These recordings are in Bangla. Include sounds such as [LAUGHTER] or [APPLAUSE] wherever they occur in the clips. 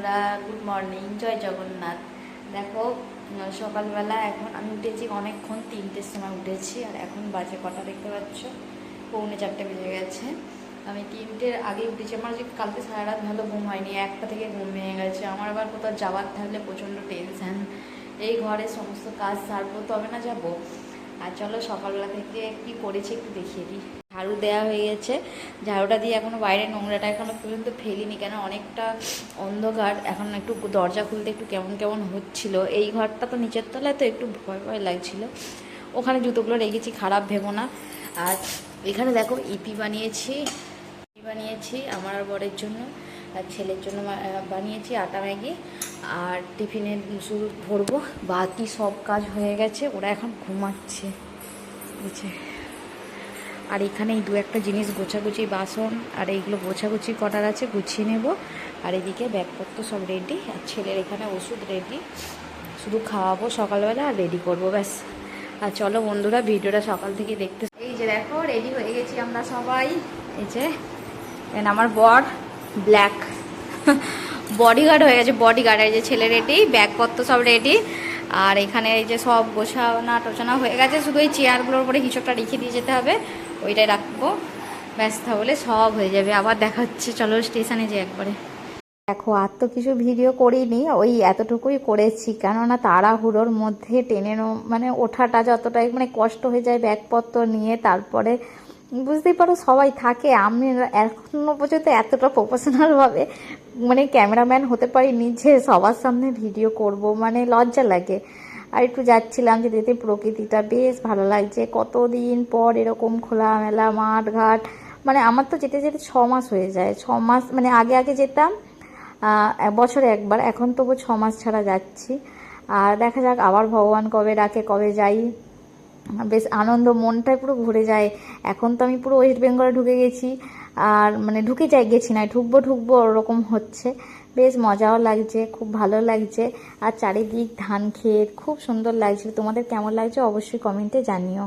বন্ধুরা গুড মর্নিং জয় জগন্নাথ। দেখো সকালবেলা এখন আমি উঠেছি অনেকক্ষণ, তিনটের সময় উঠেছি, আর এখন বাজে কটা দেখতে পাচ্ছ? পৌনে চারটে বেজে গেছে। আমি তিনটের আগে উঠেছি। আমার যে কালকে সারা রাত ভালো ঘুম হয়নি, একটা থেকে ঘুম ভেঙে গেছে। আমার আবার কোথাও যাওয়ার থাকলে প্রচণ্ড টেনশন। এই ঘরে সমস্ত কাজ সারবো, তবে না যাব। আর চলো সকালবেলা থেকে কি করেছি একটু দেখিয়ে দিই। ঝাড়ু দেওয়া হয়ে গেছে। ঝাড়ুটা দিয়ে এখনও বাইরে নোংরাটা এখনও পর্যন্ত ফেলিনি কেন অনেকটা অন্ধকার। এখন একটু দরজা খুলতে একটু কেমন কেমন হচ্ছিল। এই ঘরটা তো নিচের তলায় তো একটু ভয় ভয় লাগছিল। ওখানে জুতোগুলো রেখেছি, খারাপ ভেবো না। আর এখানে দেখো ইপি বানিয়েছি। বানিয়েছি আমার বরের জন্য। আর ছেলের জন্য বানিয়েছি আটা ম্যাগি আর টিফিনে শুধু ভরবো বাকি সব কাজ হয়ে গেছে, ওরা এখন ঘুমাচ্ছে। বুঝছে? আর এখানে এই দু একটা জিনিস, গোছাগুছি বাসন আর এইগুলো গোছাগুছি কটার আছে, গুছিয়ে নেব। আর এদিকে ব্যাগপত্র সব রেডি আর ছেলের এখানে ওষুধ রেডি শুধু খাওয়াবো সকালবেলা আর রেডি করব, ব্যাস। আর চলো বন্ধুরা, ভিডিওটা সকাল থেকে দেখতে এই যে দেখো রেডি হয়ে গেছি আমরা সবাই। এই যে আমার বর। ব্ল্যাক বডিগার্ড হয়ে গেছে বডিগার্ড এই যে ছেলে রেডি ব্যাগপত্র সব রেডি আর এখানে এই যে সব গোছানা টোছানা হয়ে গেছে, শুধু এই চেয়ারগুলোর উপরে একটা রেখে দিয়ে যেতে হবে, ওইটাই রাখব। ব্যাস, তাহলে সব হয়ে যাবে, আবার দেখা হচ্ছে, চলো স্টেশনে যে একবারে। দেখো, আর তো কিছু ভিডিও করিনি, ওই এতটুকুই করেছি, কেননা তাড়াহুড়োর মধ্যে টেনে মানে ওঠাটা যতটাই মানে কষ্ট হয়ে যায় ব্যাগপত্র নিয়ে, তারপরে বুঝতেই পারো, সবাই থাকে। আমি এখনও পর্যন্ত এতটা প্রফেশনালভাবে মানে ক্যামেরাম্যান হতে পারিনি যে সবার সামনে ভিডিও করব মানে লজ্জা লাগে। আর একটু যাচ্ছিলাম যে দেখতে প্রকৃতিটা বেশ ভালো লাগছে। কতদিন পর এরকম খোলামেলা মাঠ ঘাট মানে আমার তো যেতে যেতে ছ মাস হয়ে যায়। ছ মাস মানে আগে আগে যেতাম বছরে একবার, এখন তবু ছ মাস ছাড়া যাচ্ছি। আর দেখা যাক আবার ভগবান কবে ডাকে, কবে যাই। বেশ আনন্দ, মনটাই পুরো ঘুরে যায়। এখন তো আমি পুরো ওয়েস্ট বেঙ্গলে ঢুকে গেছি। আর মানে ঢুকে যাই, গেছি না, ঢুকবো ঢুকবো, ওরকম হচ্ছে। বেশ মজাও লাগছে, খুব ভালো লাগছে। আর চারিদিক ধান ক্ষেত, খুব সুন্দর লাগছে তোমাদের কেমন লাগছে অবশ্যই কমেন্টে জানিও।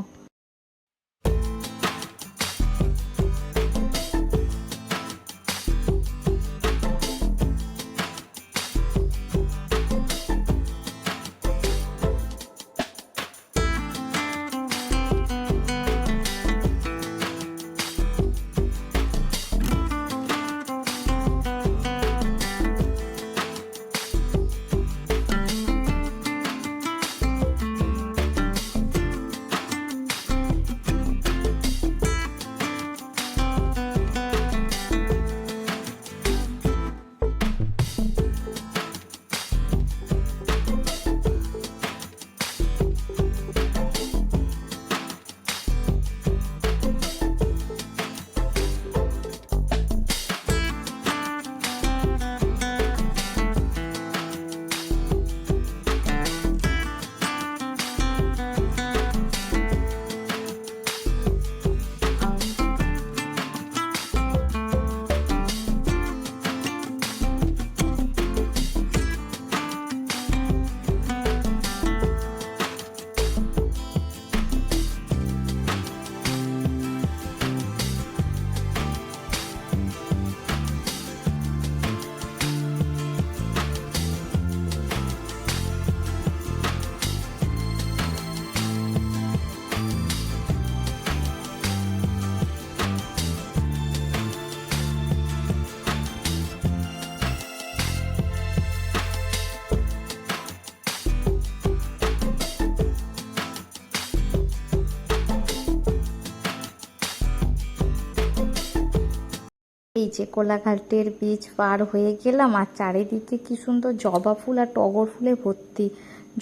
যে কোলাঘাটের বীজ পার হয়ে গেলাম আর চারিদিকে কি সুন্দর জবা ফুল আর টগর ফুলে ভর্তি।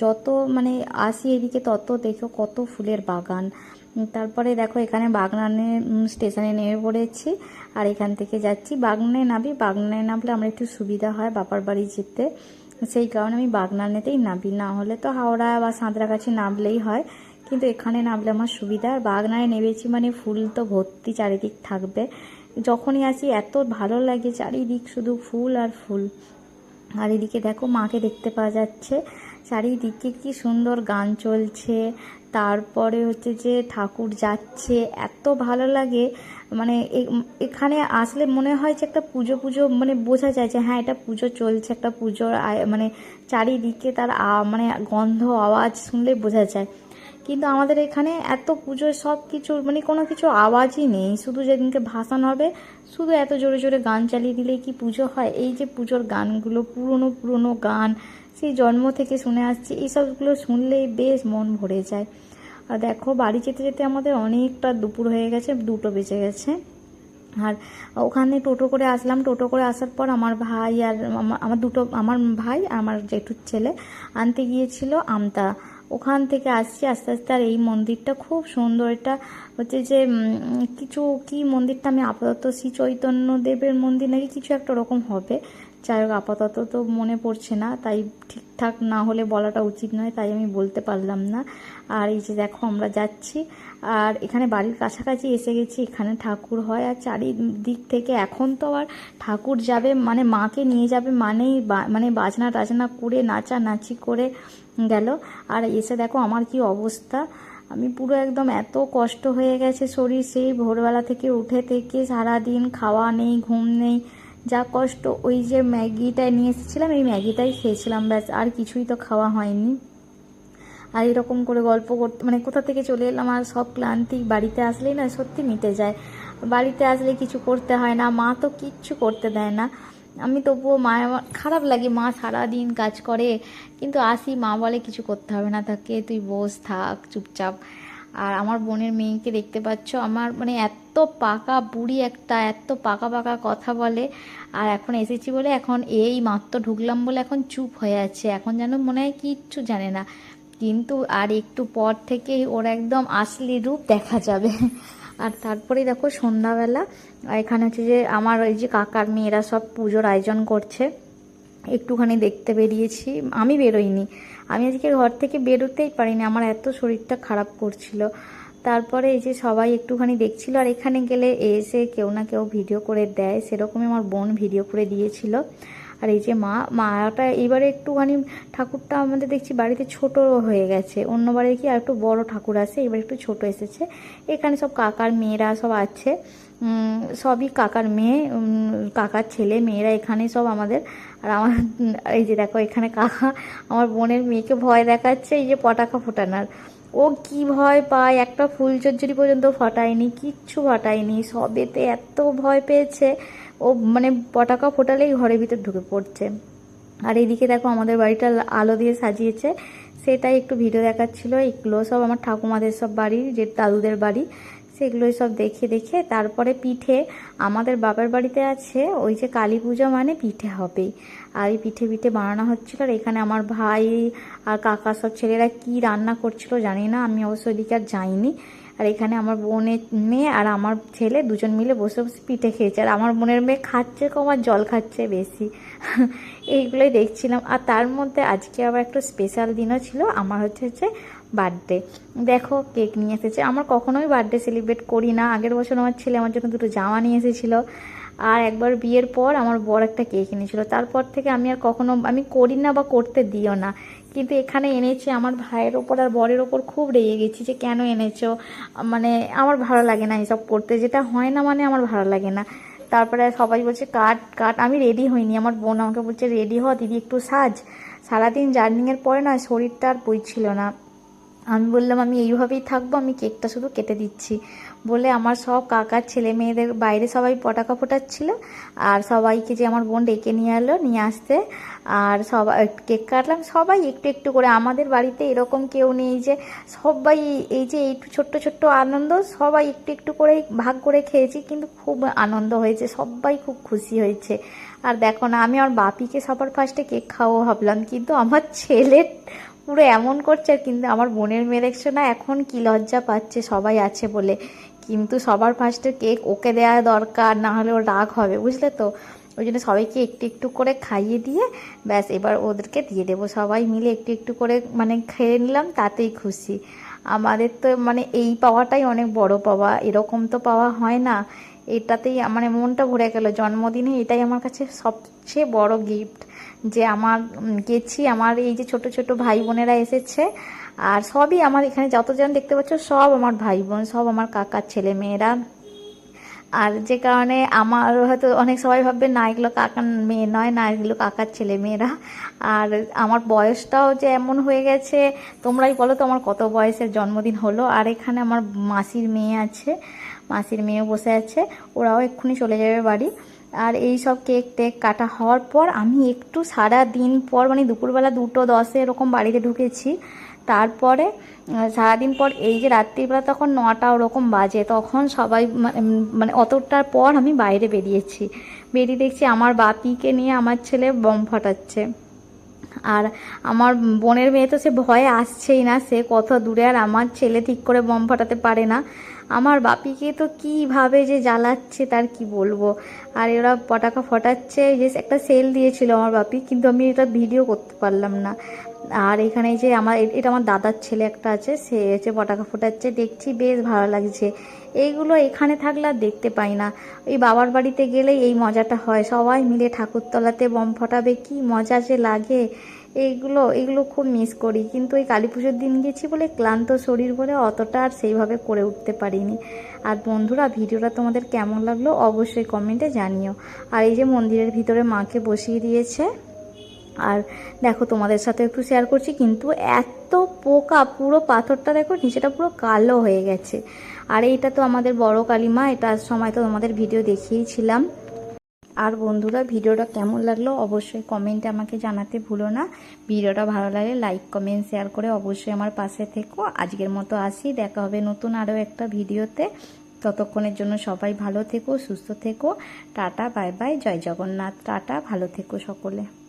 যত মানে আসি এদিকে তত দেখো কত ফুলের বাগান। তারপরে দেখো এখানে বাগনানে স্টেশনে নেমে পড়েছি আর এখান থেকে যাচ্ছি। বাগনানে নামি, বাগনানে নামলে আমার একটু সুবিধা হয় বাপার বাড়ি যেতে। সেই কারণে আমি বাগনানেতেই নামি। না হলে তো হাওড়া বা সাঁতরাগাছি নামলেই হয়। কিন্তু এখানে নামলে আমার সুবিধা। আর বাগনায় নেমেছি মানে ফুল তো ভর্তি চারিদিক থাকবে। যখনই আসি, এত ভালো লাগে চারিদিক শুধু ফুল আর ফুল। আর এদিকে দেখো মাকে দেখতে পাওয়া যাচ্ছে। চারিদিকে কি সুন্দর গান চলছে। তারপরে হচ্ছে যে ঠাকুর যাচ্ছে। এত ভালো লাগে। মানে এখানে আসলে মনে হয় যে একটা পুজো পুজো মানে বোঝা যায় যে হ্যাঁ এটা পুজো চলছে, একটা পুজোর মানে চারিদিকে তার মানে গন্ধ, আওয়াজ শুনলেই বোঝা যায়। কিন্তু আমাদের এখানে এত পুজোর সব কিছু মানে কোনো কিছু আওয়াজই নেই। শুধু যেদিনকে ভাসান হবে, শুধু এত জোরে জোরে গান চালিয়ে দিলেই কি পুজো হয়? এই যে পুজোর গানগুলো, পুরনো পুরনো গান, সেই জন্ম থেকে শুনে আসছি এইসবগুলো শুনলেই বেশ মন ভরে যায়। আর দেখো, বাড়ি যেতে যেতে আমাদের অনেকটা দুপুর হয়ে গেছে, দুটো বেজে গেছে। আর ওখানে টোটো করে আসলাম। টোটো করে আসার পর আমার ভাই আর আমার দুটো, আমার ভাই আমার জেঠুর ছেলে আনতে গিয়েছিল আমতা। ওখান থেকে আসছি, আস্তে আস্তে আর এই মন্দিরটা খুব সুন্দর। এটা হচ্ছে যে কিছু কি মন্দিরটা আমি আপাতত শ্রী চৈতন্য দেবের মন্দির নাকি কিছু একটা ওরকম হবে। যাই হোক, আপাতত তো মনে পড়ছে না, তাই ঠিকঠাক না হলে বলাটা উচিত নয়, তাই আমি বলতে পারলাম না। আর এই যে দেখো, আমরা যাচ্ছি, আর এখানে বাড়ির কাছাকাছি এসে গেছি, এখানে ঠাকুর হয়, আর চারিদিক থেকে এখন তো আর ঠাকুর যাবে মানে মাকে নিয়ে যাবে মানেই মানে বাজনা টাজনা করে নাচা নাচি করে গেল। আর এসে দেখো আমার কি অবস্থা। আমি পুরো একদম এত কষ্ট হয়ে গেছে শরীর, সেই ভোরবেলা থেকে উঠে থেকে সারাদিন খাওয়া নেই, ঘুম নেই, যা কষ্ট। ওই যে ম্যাগিটা নিয়ে এসেছিলাম, এই ম্যাগিটাই খেয়েছিলাম, ব্যাস, আর কিছুই তো খাওয়া হয়নি। আর এরকম করে গল্প করতে মানে কোথা থেকে চলে এলাম, আর সব ক্লান্তি বাড়িতে আসলেই না সত্যি মিটে যায়। বাড়িতে আসলে কিছু করতে হয় না, মা তো কিচ্ছু করতে দেয় না। আমি তবুও মা, আমার খারাপ লাগে, মা সারাদিন কাজ করে, কিন্তু আসি মা বলে কিছু করতে হবে না, তাকে তুই বস, থাক, চুপচাপ। আর আমার বোনের মেয়েকে দেখতে পাচ্ছ, আমার মানে এত পাকা বুড়ি একটা, এত পাকা পাকা কথা বলে, আর এখন এসেছি বলে এখন এই মাত্র ঢুকলাম বলে এখন চুপ হয়ে আছে, এখন যেন মনে হয় কিচ্ছু জানে না। কিন্তু আর একটু পর থেকে ওর একদম আসলি রূপ দেখা যাবে। আর তারপরে দেখো সন্ধ্যাবেলা, এখানে হচ্ছে যে আমার ওই যে কাকার মেয়েরা সব পুজোর আয়োজন করছে। একটুখানি দেখতে বেরিয়েছি, আমি বেরোইনি। আমি আজকে ঘর থেকে বেরোতেই পারিনি, আমার এত শরীরটা খারাপ করছিল। তারপরে এই যে সবাই একটুখানি দেখছিল, আর এখানে গেলে এসে কেউ না কেউ ভিডিও করে দেয়, সেরকমই আমার বোন ভিডিও করে দিয়েছিল। আর এই যে মা, মাটা এবারে একটুখানি ঠাকুরটা আমাদের দেখছি বাড়িতে ছোট হয়ে গেছে। অন্যবারে কি আর একটু বড় ঠাকুর আছে, এবার একটু ছোট এসেছে। এখানে সব কাকার মেয়েরা সব আছে। সবই কাকার মেয়ে কাকার ছেলে, মেয়েরা এখানে সব আমাদের। আর আমার এই যে দেখো এখানে কাকা আমার বোনের মেয়েকে ভয় দেখাচ্ছে, এই যে পটাকা ফোটানোর। ও কি ভয় পায়? একটা ফুল চচ্চড়ি পর্যন্ত ফটায়নি, কিচ্ছু ফটায়নি, সবেতে এত ভয় পেয়েছে। ও মানে পটাকা ফোটালেই ঘরের ভিতর ঢুকে পড়ছে। আর এদিকে দেখো আমাদের বাড়িটা আলো দিয়ে সাজিয়েছে। সেটাই একটু ভিডিও দেখাচ্ছিল। এগুলো সব আমার ঠাকুমাদের সব বাড়ি, যে দাদুদের বাড়ি, সেগুলোই সব দেখে দেখে তারপরে পিঠে আমাদের বাবার বাড়িতে আছে ওই যে কালী পুজো মানে পিঠে হবেই আর এই পিঠে পিঠে বানানো হচ্ছিল। আর এখানে আমার ভাই আর কাকা সব ছেলেরা কি রান্না করছিল জানি না। আমি অবশ্য ওইদিকে আর যাইনি। আর এখানে আমার বোনের মেয়ে আর আমার ছেলে দুজন মিলে বসে বসে পিঠে খেয়েছে। আর আমার বোনের মেয়ে খাচ্ছে কম আর জল খাচ্ছে বেশি। [LAUGHS] এইগুলোই দেখছিলাম। আর তার মধ্যে আজকে আবার একটা স্পেশাল দিনও ছিল। আমার হচ্ছে হচ্ছে বার্থডে দেখো কেক নিয়ে এসেছে। আমার কখনোই বার্থডে সেলিব্রেট করি না। আগের বছর আমার ছেলে আমার জন্য দুটো জামা নিয়ে এসেছিল। আর একবার বিয়ের পর আমার বর একটা কেক এনেছিল। তারপর থেকে আমি আর কখনো, আমি করি না বা করতে দিও না। কিন্তু এখানে এনেছে, আমার ভাইয়ের ওপর আর বরের ওপর খুব রেগে গেছি যে কেন এনেছো? মানে আমার ভালো লাগে না এসব করতে। যেটা হয় না মানে আমার ভালো লাগে না। তারপরে সবাই বলছে, কাট কাট। আমি রেডি হইনি। আমার বোন আমাকে বলছে রেডি হওয়া, দিদি একটু সাজ। সারাদিন জার্নিংয়ের পরে না শরীরটা আর বইছিল না। আমি বললাম, আমি এইভাবেই থাকব, আমি কেকটা শুধু কেটে দিচ্ছি। বলে আমার সব কাকার ছেলে মেয়েদের বাইরে সবাই পটাকা ফোটাচ্ছিল, আর সবাইকে যে আমার বোন ডেকে নিয়ে এলো, নিয়ে আসতে, আর সবাই কেক কাটলাম। সবাই একটু একটু করে, আমাদের বাড়িতে এরকম কেউ নেই যে সবাই এই যে একটু ছোট্ট ছোট্ট আনন্দ, সবাই একটু একটু করে ভাগ করে খেয়েছি, কিন্তু খুব আনন্দ হয়েছে, সবাই খুব খুশি হয়েছে। আর দেখো না, আমি আমার বাপিকে সবার ফার্স্টে কেক খাওয়াবো ভাবলাম, কিন্তু আমার ছেলে পুরো এমন করছে কিন্তু আমার বোনের মেয়ে দেখছ না, এখন কি লজ্জা পাচ্ছে, সবাই আছে বলে। কিন্তু সবার ফার্স্টে কেক ওকে দেওয়া দরকার, না হলে ওর রাগ হবে, বুঝলে তো? ওই জন্য সবাইকে একটু একটু করে খাইয়ে দিয়ে, ব্যাস, এবার ওদেরকে দিয়ে দেবো। সবাই মিলে একটু একটু করে মানে খেয়ে নিলাম, তাতেই খুশি। আমাদের তো মানে এই পাওয়াটাই অনেক বড় পাওয়া, এরকম তো পাওয়া হয় না। এটাতেই মানে মনটা ভরে গেল। জন্মদিনে এটাই আমার কাছে সবচেয়ে বড় গিফট যে আমার গেছি, আমার এই যে ছোট ছোট ভাই বোনেরা এসেছে, আর সবই আমার এখানে যতজন দেখতে পাচ্ছ সব আমার ভাই বোন, সব আমার কাকার ছেলে মেয়েরা আর যে কারণে আমার হয়তো অনেক সবাই ভাববে, না, এগুলো কাকার মেয়ে নয়, না, এগুলো কাকার ছেলে মেয়েরা আর আমার বয়সটাও যে এমন হয়ে গেছে, তোমরাই বলো তো আমার কত বয়সের জন্মদিন হলো। আর এখানে আমার মাসির মেয়ে আছে, মাসির মেয়ে বসে আছে, ওরাও এক্ষুনি চলে যাবে বাড়ি। আর এই সব কেক টেক কাটা হওয়ার পর আমি একটু সারা দিন পর মানে দুপুরবেলা দুটো দশে এরকম বাড়িতে ঢুকেছি। তারপরে সারাদিন পর এই যে রাত্রিবেলা তখন নটা ওরকম বাজে, তখন সবাই মানে অতটার পর আমি বাইরে বেরিয়েছি। বেরিয়ে দেখছি আমার বাপিকে নিয়ে আমার ছেলে বম ফাটাচ্ছে। আর আমার বোনের মেয়ে তো সে ভয়ে আসছেই না, সে কত দূরে আর আমার ছেলে ঠিক করে বম ফাটাতে পারে না। আমার বাপিকে তো কীভাবে যে জ্বালাচ্ছে তার কি বলব? আর এরা পটাকা ফটাচ্ছে যে একটা সেল দিয়েছিল আমার বাপি, কিন্তু আমি এটা ভিডিও করতে পারলাম না। আর এখানে যে আমার এটা আমার দাদার ছেলে একটা আছে, সে হচ্ছে পটাকা ফোটাচ্ছে, দেখছি বেশ ভালো লাগছে। এইগুলো এখানে থাকলে আর দেখতে পাই না। ওই বাবার বাড়িতে গেলেই এই মজাটা হয়। সবাই মিলে ঠাকুরতলাতে বম ফটাবে, কি মজা যে লাগে। এইগুলো এগুলো খুব মিস করি। কিন্তু ওই কালী পুজোর দিন গেছি বলে ক্লান্ত শরীর বলে অতটা আর সেইভাবে করে উঠতে পারিনি। আর বন্ধুরা, ভিডিওটা তোমাদের কেমন লাগল অবশ্যই কমেন্টে জানিও। আর এই যে মন্দিরের ভিতরে মাকে বসিয়ে দিয়েছে, আর দেখো তোমাদের সাথে একটু শেয়ার করছি, কিন্তু এত পোকা, পুরো পাথরটা দেখো, নিচেটা পুরো কালো হয়ে গেছে। আর এইটা তো আমাদের বড় কালিমা এটার সময় তো তোমাদের ভিডিও দেখিয়েছিলাম। আর বন্ধুরা, ভিডিওটা কেমন লাগল অবশ্যই কমেন্টে আমাকে জানাতে ভুলো না। ভিডিওটা ভালো লাগে লাইক কমেন্ট শেয়ার করে অবশ্যই আমার পাশে থেকো। আজকের মতো আসি, দেখা হবে নতুন আরও একটা ভিডিওতে। ততক্ষণের জন্য সবাই ভালো থেকো, সুস্থ থেকো। টাটা বাই বাই জয় জগন্নাথ। টাটা, ভালো থেকো সকলে।